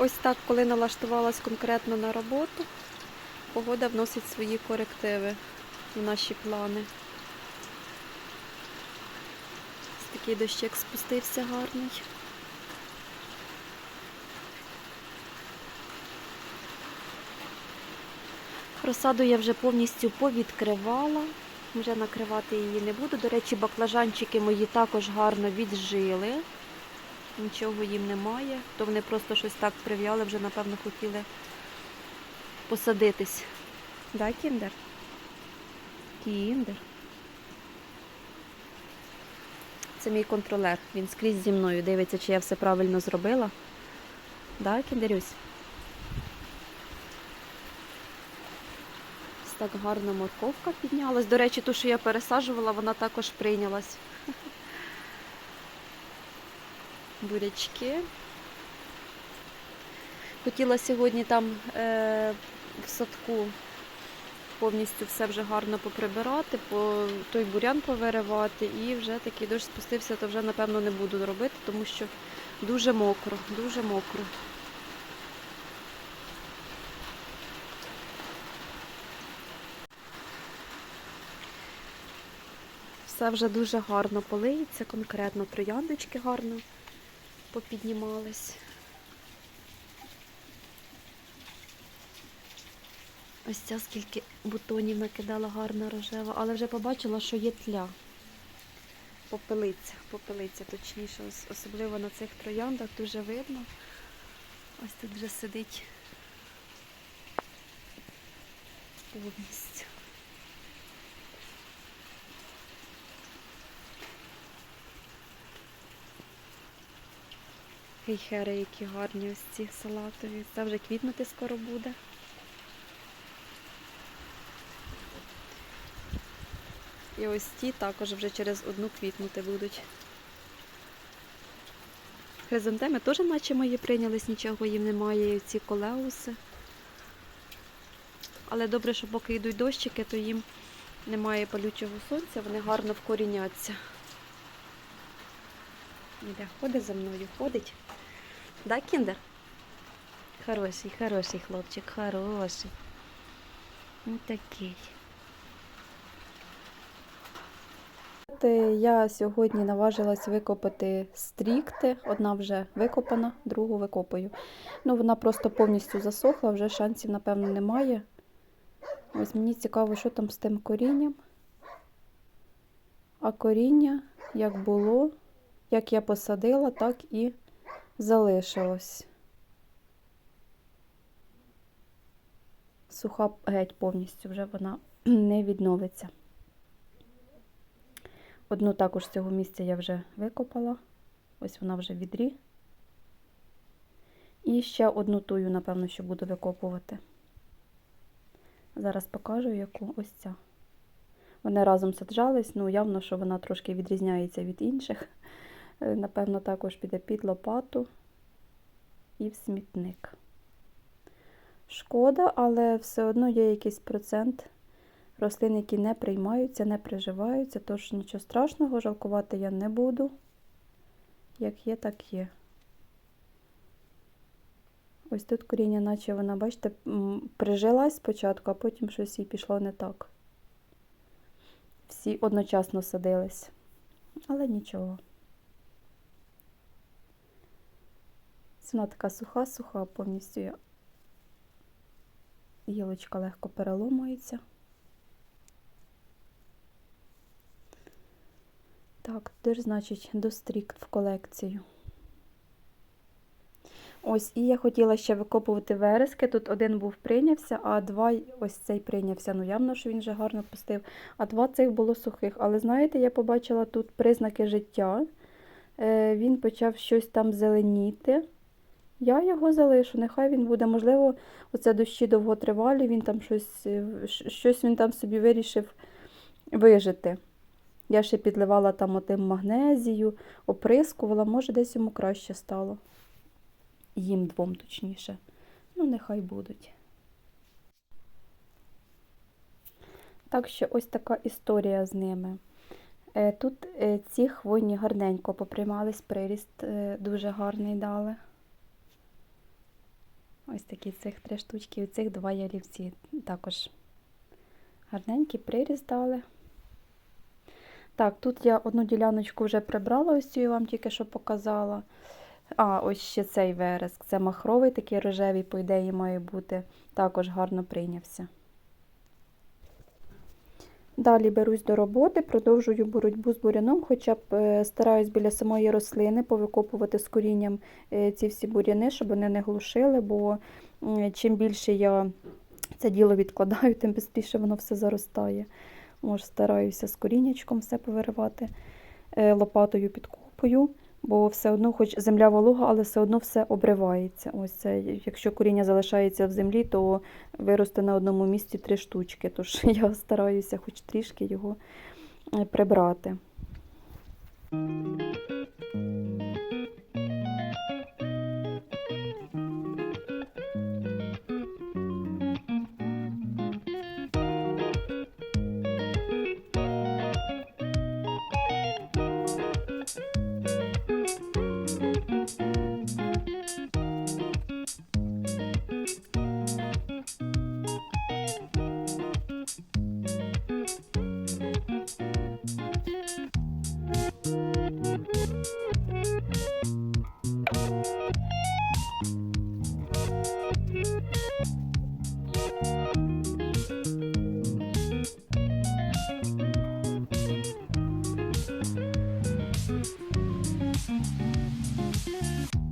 Ось так, коли налаштувалась конкретно на роботу, погода вносить свої корективи в наші плани. Ось такий дощик спустився гарний. Розсаду я вже повністю повідкривала. Вже накривати її не буду. До речі, баклажанчики мої також гарно віджили. Нічого їм немає. То вони просто щось так прив'яли, вже, напевно, хотіли посадитись. Да, Кіндер? Кіндер. Це мій контролер. Він скрізь зі мною дивиться, чи я все правильно зробила. Да, Кіндерюсь? Так гарно морковка піднялась. До речі, ту, що я пересаджувала, вона також прийнялась. Бурячки. Хотіла сьогодні там е, в садку повністю все вже гарно поприбирати, по той бурян повиривати, і вже такий дощ спустився, то вже напевно не буду робити, тому що дуже мокро, дуже мокро. Все вже дуже гарно полиється, конкретно трояндочки гарно попіднімались. Ось ця скільки бутонів накидала гарна рожева, але вже побачила, що є тля. Попелиця, попелиця точніше, особливо на цих трояндах дуже видно. Ось тут вже сидить повністю. Гейхери, які гарні ось ці салатові. Це вже квітнути скоро буде. І ось ті також вже через одну квітнути будуть. Хризантеми теж наче мої прийнялись, нічого їм немає, і ці колеуси. Але добре, що поки йдуть дощики, то їм немає палючого сонця, вони гарно вкоріняться. Іде, ходить за мною, ходить. Да, Кіндер? Хороший, хороший хлопчик, хороший. Ось такий. Я сьогодні наважилась викопати стрікти. Одна вже викопана, другу викопаю. Ну, вона просто повністю засохла, вже шансів, напевно, немає. Ось мені цікаво, що там з тим корінням. А коріння, як було, як я посадила, так і залишилось. Суха геть повністю вже вона не відновиться. Одну також з цього місця я вже викопала. Ось вона вже в відрі. І ще одну тую, напевно, що буду викопувати. Зараз покажу, яку ось ця. Вони разом саджались, ну явно, що вона трошки відрізняється від інших. Е, Напевно, також піде під лопату і в смітник. Шкода, але все одно є якийсь процент рослин, які не приймаються, не приживаються, тож нічого страшного, жалкувати я не буду. Як є, так є. Ось тут коріння, наче вона, бачите, прижилась спочатку, а потім щось їй пішло не так. Всі одночасно садились, але нічого. Вона така суха-суха, повністю гілочка легко переломується. Так, де ж, значить, до стрікт в колекцію. Ось, і я хотіла ще викопувати верески. Тут один був прийнявся, а два ось цей прийнявся. Ну, явно, що він вже гарно пустив. А два цих було сухих. Але знаєте, я побачила тут признаки життя. Е, він почав щось там зеленіти. Я його залишу, нехай він буде. Можливо, оце дощі довготривалі, він там щось, е, щось він там собі вирішив вижити. Я ще підливала там отим магнезію, оприскувала, може, десь йому краще стало. Їм двом точніше. Ну, нехай будуть. Так що ось така історія з ними. Е, Тут е, ці хвойні гарненько поприймались, приріст дуже гарний дали. Ось такі цих три штучки, і цих два ялівці також гарненькі приріз дали. Так, тут я одну діляночку вже прибрала, ось цю я вам тільки що показала. А, ось ще цей вереск. Це махровий, такий рожевий, по ідеї, має бути. Також гарно прийнявся. Далі берусь до роботи, продовжую боротьбу з буряном, хоча б е, стараюсь біля самої рослини повикопувати з корінням е, ці всі буряни, щоб вони не глушили, бо чим більше я це діло відкладаю, тим швидше воно все заростає. Може, стараюся з коріннячком все повиривати, е, лопатою підкопую, бо все одно, хоч земля волога, але все одно все обривається. Ось якщо коріння залишається в землі, то виросте на одному місці три штучки. Тож я стараюся хоч трішки його е, прибрати. Yeah.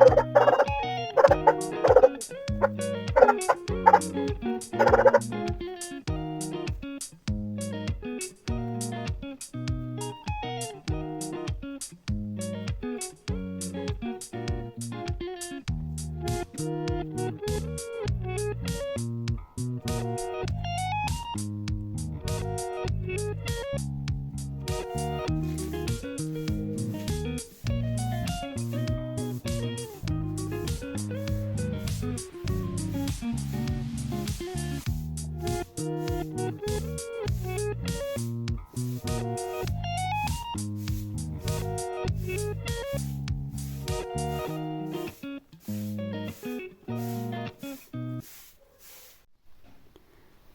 Thank you.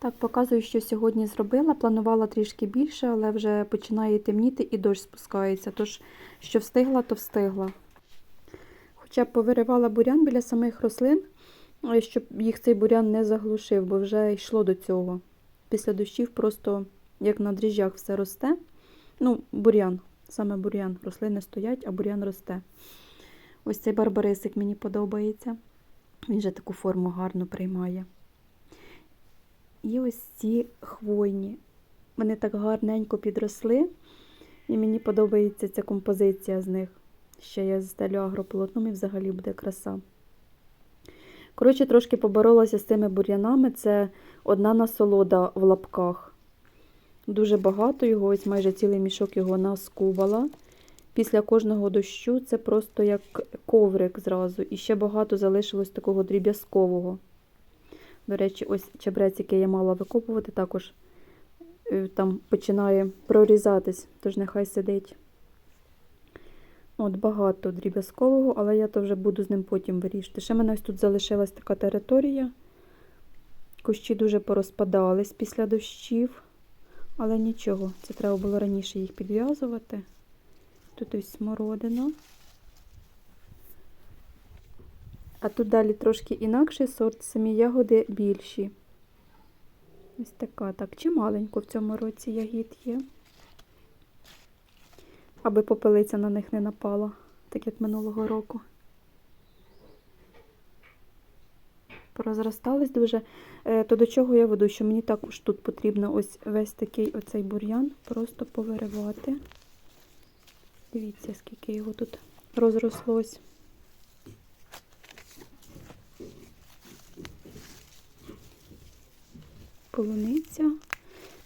Так, показую, що сьогодні зробила. Планувала трішки більше, але вже починає темніти і дощ спускається. Тож, що встигла, то встигла. Хоча б повиривала бурян біля самих рослин, е, щоб їх цей бурян не заглушив, бо вже йшло до цього. Після дощів просто як на дріжджах все росте. Ну, бурян, саме бурян. Рослини стоять, а бурян росте. Ось цей барбарисик мені подобається. Він же таку форму гарно приймає. І ось ці хвойні. Вони так гарненько підросли, і мені подобається ця композиція з них. Ще я зстелю агрополотном і взагалі буде краса. Коротше, трошки поборолася з цими бур'янами. Це одна насолода в лапках. Дуже багато його, ось майже цілий мішок його наскубала. Після кожного дощу це просто як коврик зразу. І ще багато залишилось такого дріб'язкового. До речі, ось чебрець, який я мала викопувати, також е, там починає прорізатись, тож нехай сидить. От багато дріб'язкового, але я то вже буду з ним потім вирішити. Ще в мене ось тут залишилась така територія. Кущі дуже порозпадались після дощів, але нічого, це треба було раніше їх підв'язувати. Тут ось смородина. А тут далі трошки інакший сорт, самі ягоди більші. Ось така, так, чималенько в цьому році ягід є. Аби попелиця на них не напала, так як минулого року. порозростались дуже. Е, То до чого я веду? Що мені також тут потрібно ось весь такий оцей бур'ян просто повиривати. Дивіться, скільки його тут розрослось. Полуниця.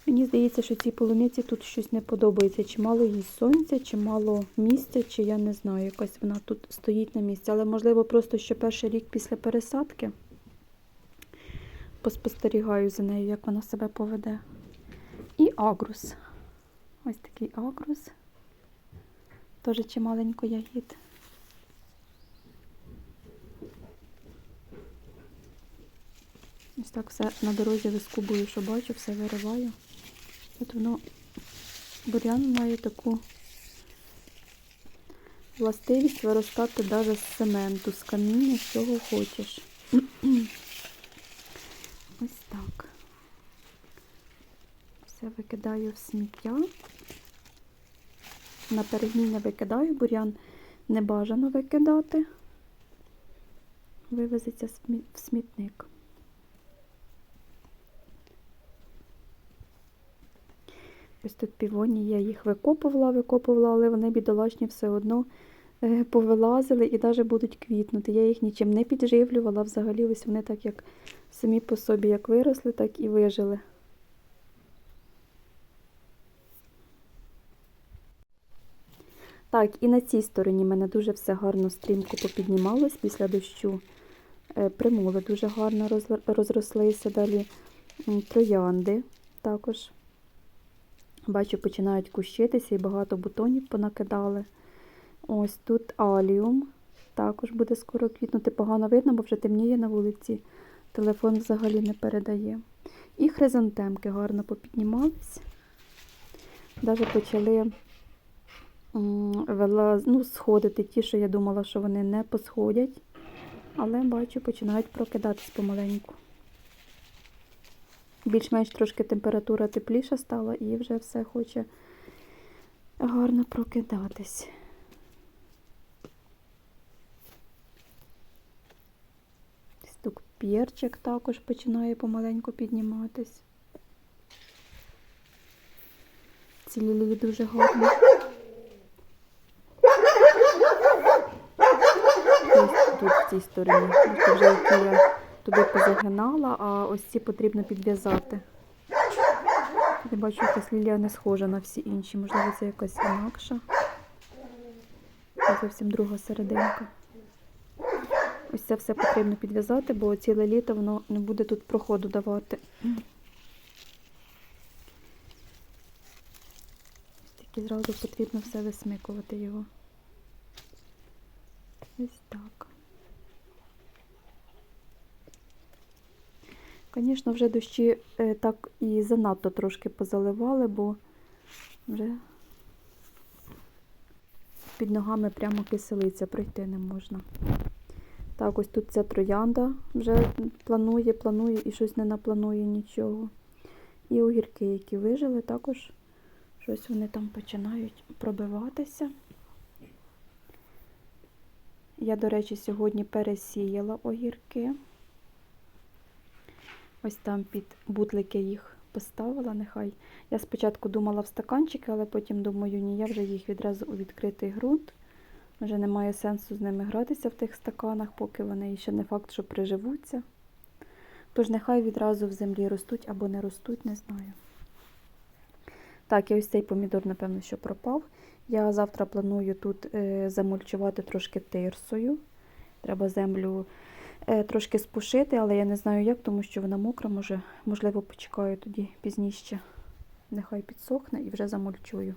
Мені здається, що цій полуниці тут щось не подобається. Чи мало їй сонця, чи мало місця, чи я не знаю, якась вона тут стоїть на місці. Але можливо просто ще перший рік після пересадки поспостерігаю за нею, як вона себе поведе. І агрус. Ось такий агрус. Теж чималенько ягід. Ось так все на дорозі вискубую, що бачу, все вириваю. От воно бур'ян має таку властивість виростати навіть з цементу, з каміння, з чого хочеш. Ось так. Все викидаю в сміття. На перегній не викидаю, бур'ян не бажано викидати. Вивезеться в смітник. Ось тут півоні, я їх викопувала, викопувала, але вони бідолашні все одно е, повилазили і навіть будуть квітнути. Я їх нічим не підживлювала. Взагалі, ось вони так як самі по собі як виросли, так і вижили. Так, і на цій стороні мене дуже все гарно стрімко попіднімалось після дощу. Е, Примули дуже гарно розрослися. Далі троянди також. Бачу, починають кущитися і багато бутонів понакидали. Ось тут аліум. Також буде скоро квітнути. Погано видно, бо вже темніє на вулиці. Телефон взагалі не передає. І хризантемки гарно попіднімались. Навіть почали ну, сходити ті, що я думала, що вони не посходять. Але бачу, починають прокидатись помаленьку. Більш-менш трошки температура тепліша стала і вже все хоче гарно прокидатись. Стук перчик також починає помаленьку підніматись. Ці лілії дуже гарні. Тут в цій стороні. Ось вже туди позагинала, а ось ці потрібно підв'язати. Я бачу, якась лілія не схожа на всі інші. Можливо, це якась інакша. Це зовсім друга серединка. Ось це все потрібно підв'язати, бо ціле літо воно не буде тут проходу давати. Ось тільки зразу потрібно все висмикувати його. Ось так. Звісно, вже дощі е, так і занадто трошки позаливали, бо вже під ногами прямо киселиця пройти не можна. Так, ось тут ця троянда вже планує, планує і щось не напланує нічого. І огірки, які вижили, також щось вони там починають пробиватися. Я, до речі, сьогодні пересіяла огірки. Ось там під бутлики їх поставила, нехай. Я спочатку думала в стаканчики, але потім думаю, ні, я вже їх відразу у відкритий ґрунт. Вже немає сенсу з ними гратися в тих стаканах, поки вони ще не факт, що приживуться. Тож нехай відразу в землі ростуть або не ростуть, не знаю. Так, і ось цей помідор, напевно, що пропав. Я завтра планую тут е, замульчувати трошки тирсою. Треба землю трошки спушити, але я не знаю як, тому що вона мокра, може, можливо, почекаю тоді пізніше. Нехай підсохне і вже замульчую.